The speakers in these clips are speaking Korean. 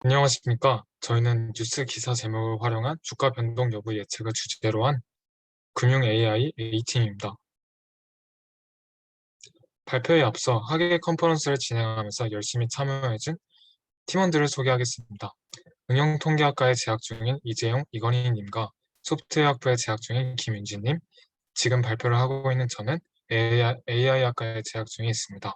안녕하십니까. 저희는 뉴스 기사 제목을 활용한 주가 변동 여부 예측을 주제로 한 금융 AI A팀입니다. 발표에 앞서 학예 컨퍼런스를 진행하면서 열심히 참여해준 팀원들을 소개하겠습니다. 응용통계학과에 재학 중인 이재용, 이건희님과 소프트웨어학부에 재학 중인 김윤진님, 지금 발표를 하고 있는 저는 AI, AI학과에 재학 중에 있습니다.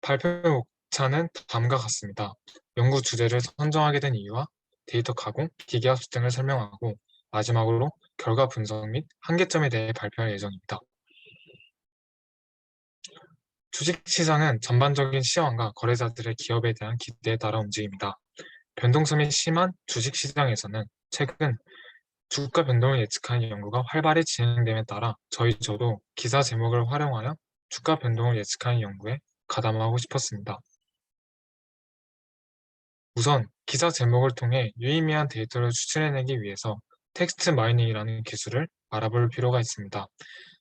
발표 목 차는 다음과 같습니다. 연구 주제를 선정하게 된 이유와 데이터 가공, 기계 합수 등을 설명하고 마지막으로 결과 분석 및 한계점에 대해 발표할 예정입니다. 주식시장은 전반적인 시황과 거래자들의 기업에 대한 기대에 따라 움직입니다. 변동성이 심한 주식시장에서는 최근 주가 변동을 예측하는 연구가 활발히 진행됨에 따라 저희 저도 기사 제목을 활용하여 주가 변동을 예측하는 연구에 가담하고 싶었습니다. 우선 기사 제목을 통해 유의미한 데이터를 추출해내기 위해서 텍스트 마이닝이라는 기술을 알아볼 필요가 있습니다.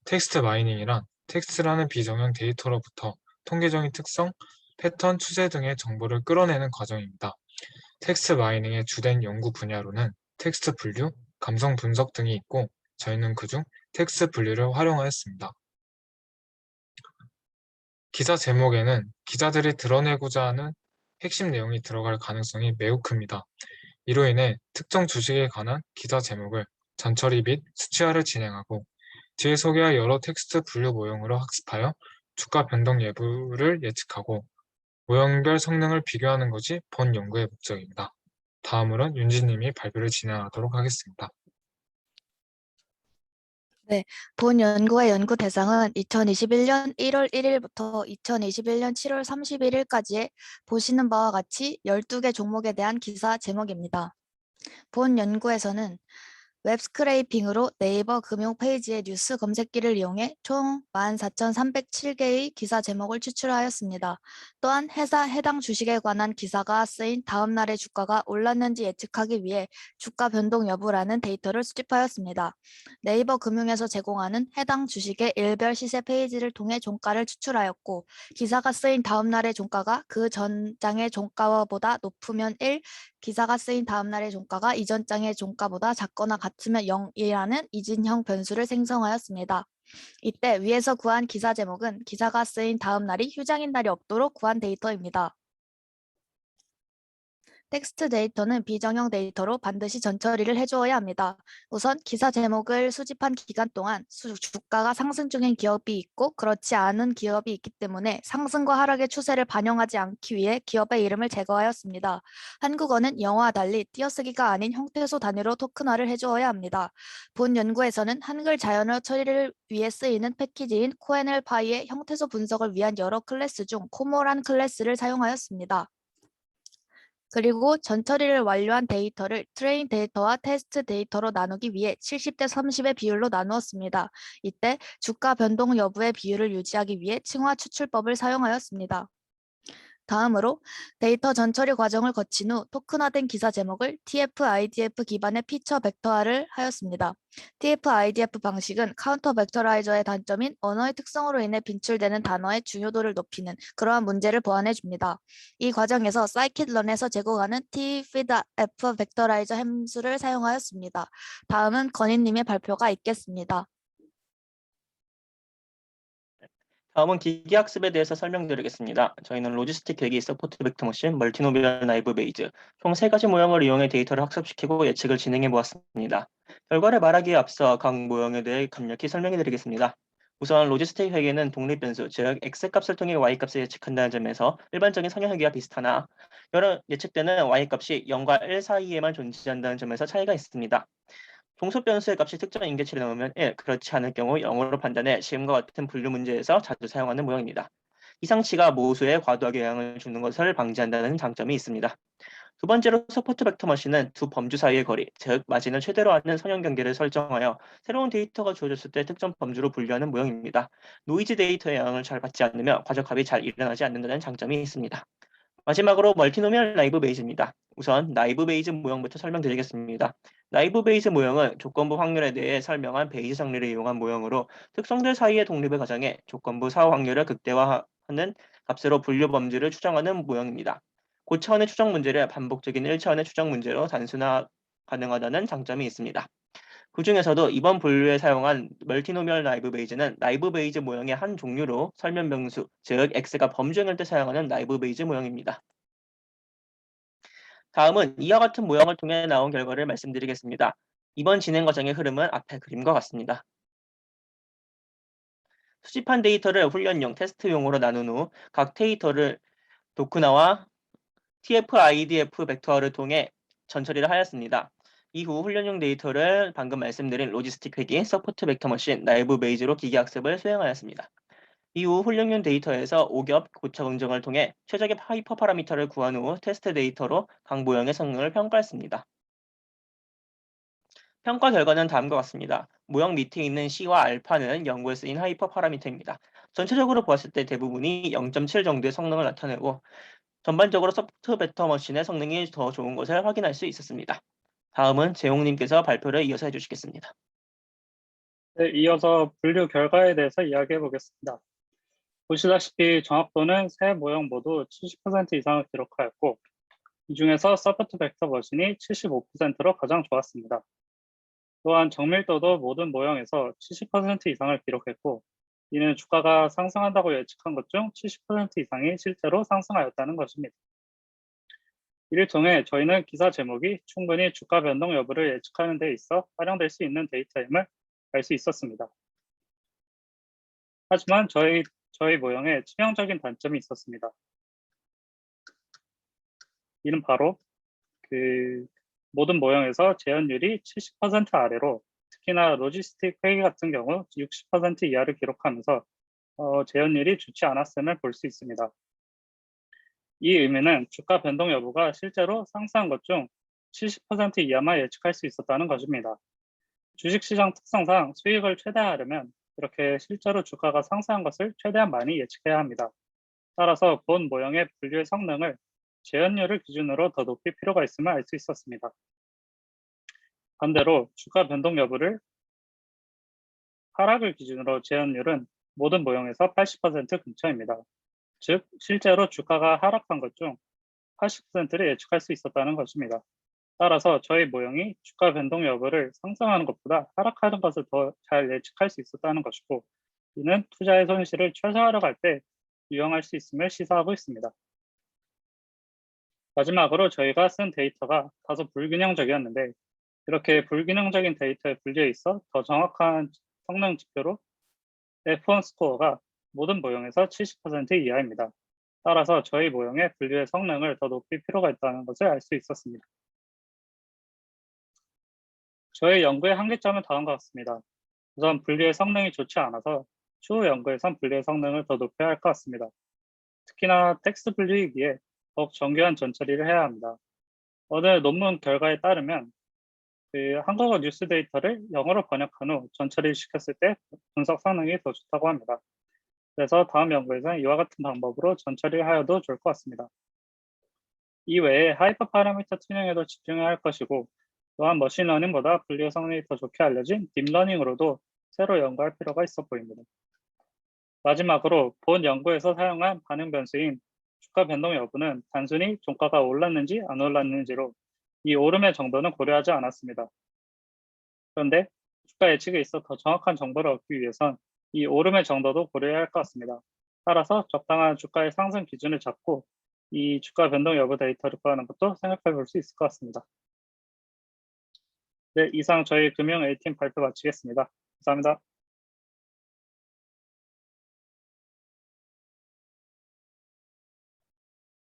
텍스트 마이닝이란 텍스트라는 비정형 데이터로부터 통계적인 특성, 패턴, 추세 등의 정보를 끌어내는 과정입니다. 텍스트 마이닝의 주된 연구 분야로는 텍스트 분류, 감성 분석 등이 있고 저희는 그중 텍스트 분류를 활용하였습니다. 기사 제목에는 기자들이 드러내고자 하는 핵심 내용이 들어갈 가능성이 매우 큽니다. 이로 인해 특정 주식에 관한 기사 제목을 전처리 및 수치화를 진행하고 뒤에 소개할 여러 텍스트 분류 모형으로 학습하여 주가 변동 예부를 예측하고 모형별 성능을 비교하는 것이 본 연구의 목적입니다. 다음으로는 윤지님이 발표를 진행하도록 하겠습니다. 본 연구의 연구 대상은 2021년 1월 1일부터 2021년 7월 31일까지의 보시는 바와 같이 12개 종목에 대한 기사 제목입니다. 본 연구에서는 웹 스크레이핑으로 네이버 금융 페이지의 뉴스 검색기를 이용해 총 14,307개의 기사 제목을 추출하였습니다. 또한 회사 해당 주식에 관한 기사가 쓰인 다음 날의 주가가 올랐는지 예측하기 위해 주가 변동 여부라는 데이터를 수집하였습니다. 네이버 금융에서 제공하는 해당 주식의 일별 시세 페이지를 통해 종가를 추출하였고 기사가 쓰인 다음 날의 종가가 그 전장의 종가보다 높으면 1, 기사가 쓰인 다음 날의 종가가 이전 장의 종가보다 작거나 같으면 0이라는 이진형 변수를 생성하였습니다. 이때 위에서 구한 기사 제목은 기사가 쓰인 다음 날이 휴장인 날이 없도록 구한 데이터입니다. 텍스트 데이터는 비정형 데이터로 반드시 전처리를 해주어야 합니다. 우선 기사 제목을 수집한 기간 동안 수- 주가가 상승 중인 기업이 있고 그렇지 않은 기업이 있기 때문에 상승과 하락의 추세를 반영하지 않기 위해 기업의 이름을 제거하였습니다. 한국어는 영어와 달리 띄어쓰기가 아닌 형태소 단위로 토큰화를 해주어야 합니다. 본 연구에서는 한글 자연어 처리를 위해 쓰이는 패키지인 코엔엘 파이의 형태소 분석을 위한 여러 클래스 중 코모란 클래스를 사용하였습니다. 그리고 전처리를 완료한 데이터를 트레인 데이터와 테스트 데이터로 나누기 위해 70대 30의 비율로 나누었습니다. 이때 주가 변동 여부의 비율을 유지하기 위해 층화 추출법을 사용하였습니다. 다음으로 데이터 전처리 과정을 거친 후 토큰화된 기사 제목을 TF-IDF 기반의 피처 벡터화를 하였습니다. TF-IDF 방식은 카운터 벡터라이저의 단점인 언어의 특성으로 인해 빈출되는 단어의 중요도를 높이는 그러한 문제를 보완해 줍니다. 이 과정에서 scikit-learn에서 제공하는 tfeedf 벡터라이저 함수를 사용하였습니다. 다음은 건희님의 발표가 있겠습니다. 다음은 기계학습에 대해서 설명드리겠습니다. 저희는 로지스틱 계기 서포트 벡터 머신, 멀티노비얼 나이브 베이즈 총 세 가지 모형을 이용해 데이터를 학습시키고 예측을 진행해 보았습니다. 결과를 말하기에 앞서 각 모형에 대해 간략히 설명해 드리겠습니다. 우선 로지스틱 회계는 독립 변수, 즉 x 값을 통해 y 값을 예측한다는 점에서 일반적인 성형 회계와 비슷하나 여러 예측되는 y 값이 0과 1 사이에만 존재한다는 점에서 차이가 있습니다. 종속 변수의 값이 특정 인계치를 넘으면 1, 그렇지 않을 경우 0으로 판단해 지금과 같은 분류 문제에서 자주 사용하는 모형입니다. 이 상치가 모수에 과도하게 영향을 주는 것을 방지한다는 장점이 있습니다. 두 번째로 서포트 벡터 머신은 두 범주 사이의 거리, 즉 마진을 최대로 하는 선형 경계를 설정하여 새로운 데이터가 주어졌을 때 특정 범주로 분류하는 모형입니다. 노이즈 데이터의 영향을 잘 받지 않으며 과적합이 잘 일어나지 않는다는 장점이 있습니다. 마지막으로 멀티노미얼 나이브 베이즈입니다. 우선 나이브 베이즈 모형부터 설명드리겠습니다. 나이브 베이즈 모형은 조건부 확률에 대해 설명한 베이즈 정리를 이용한 모형으로 특성들 사이의 독립을 가정해 조건부 사후 확률을 극대화하는 값으로 분류 범주를 추정하는 모형입니다. 고차원의 추정 문제를 반복적인 1차원의 추정 문제로 단순화 가능하다는 장점이 있습니다. 그 중에서도 이번 분류에 사용한 멀티노미얼 나이브 베이즈는 나이브 베이즈 모형의 한 종류로 설명 변수, 즉 x가 범주행일 때 사용하는 나이브 베이즈 모형입니다. 다음은 이와 같은 모형을 통해 나온 결과를 말씀드리겠습니다. 이번 진행 과정의 흐름은 앞의 그림과 같습니다. 수집한 데이터를 훈련용, 테스트용으로 나눈 후 각 데이터를 도크나와 TF-IDF 벡터를 통해 전처리를 하였습니다. 이후 훈련용 데이터를 방금 말씀드린 로지스틱 회기, 서포트 벡터 머신, 나이브 베이즈로 기계 학습을 수행하였습니다. 이후 훈련용 데이터에서 오겹 고차 검증을 통해 최적의 하이퍼 파라미터를 구한 후 테스트 데이터로 각 모형의 성능을 평가했습니다. 평가 결과는 다음과 같습니다. 모형 밑에 있는 C와 알파는 연구에 쓰인 하이퍼 파라미터입니다. 전체적으로 보았을 때 대부분이 0.7 정도의 성능을 나타내고 전반적으로 소프트 벡터 머신의 성능이 더 좋은 것을 확인할 수 있었습니다. 다음은 재홍님께서 발표를 이어서 해주시겠습니다. 네, 이어서 분류 결과에 대해서 이야기해 보겠습니다. 보시다시피 정확도는 세 모형 모두 70% 이상을 기록하였고 이 중에서 서포트 벡터 머신이 75%로 가장 좋았습니다. 또한 정밀도도 모든 모형에서 70% 이상을 기록했고 이는 주가가 상승한다고 예측한 것 중 70% 이상이 실제로 상승하였다는 것입니다. 이를 통해 저희는 기사 제목이 충분히 주가 변동 여부를 예측하는 데 있어 활용될 수 있는 데이터임을 알 수 있었습니다. 하지만 저희 저희 모형에 치명적인 단점이 있었습니다. 이는 바로 그 모든 모형에서 재현율이 70% 아래로 특히나 로지스틱 회계 같은 경우 60% 이하를 기록하면서 어, 재현율이 좋지 않았음을 볼 수 있습니다. 이 의미는 주가 변동 여부가 실제로 상승한 것 중 70% 이하만 예측할 수 있었다는 것입니다. 주식시장 특성상 수익을 최대화하려면 이렇게 실제로 주가가 상승한 것을 최대한 많이 예측해야 합니다. 따라서 본 모형의 분류의 성능을 재현율을 기준으로 더 높일 필요가 있음을 알 수 있었습니다. 반대로 주가 변동 여부를 하락을 기준으로 재현율은 모든 모형에서 80% 근처입니다. 즉, 실제로 주가가 하락한 것 중 80%를 예측할 수 있었다는 것입니다. 따라서 저희 모형이 주가 변동 여부를 상승하는 것보다 하락하는 것을 더 잘 예측할 수 있었다는 것이고 이는 투자의 손실을 최소화하려고 할 때 유용할 수 있음을 시사하고 있습니다. 마지막으로 저희가 쓴 데이터가 다소 불균형적이었는데 이렇게 불균형적인 데이터의 분류에 있어 더 정확한 성능 지표로 F1 스코어가 모든 모형에서 70% 이하입니다. 따라서 저희 모형의 분류의 성능을 더 높일 필요가 있다는 것을 알 수 있었습니다. 저희 연구의 한계점은 다음과 같습니다. 우선 분류의 성능이 좋지 않아서 추후 연구에선 분류의 성능을 더 높여야 할 것 같습니다. 특히나 텍스트 분류이기에 더욱 정교한 전처리를 해야 합니다. 어느 논문 결과에 따르면 그 한국어 뉴스 데이터를 영어로 번역한 후 전처리를 시켰을 때 분석 성능이 더 좋다고 합니다. 그래서 다음 연구에서는 이와 같은 방법으로 전처리를 하여도 좋을 것 같습니다. 이외에 하이퍼 파라미터 튜닝에도 집중해야 할 것이고 또한 머신러닝보다 분류 성능이 더 좋게 알려진 딥러닝으로도 새로 연구할 필요가 있어 보입니다. 마지막으로 본 연구에서 사용한 반응 변수인 주가 변동 여부는 단순히 종가가 올랐는지 안 올랐는지로 이 오름의 정도는 고려하지 않았습니다. 그런데 주가 예측에 있어 더 정확한 정보를 얻기 위해선 이 오름의 정도도 고려해야 할 것 같습니다. 따라서 적당한 주가의 상승 기준을 잡고 이 주가 변동 여부 데이터를 구하는 것도 생각해 볼 수 있을 것 같습니다. 네, 이상 저희 금융 A팀 발표 마치겠습니다. 감사합니다.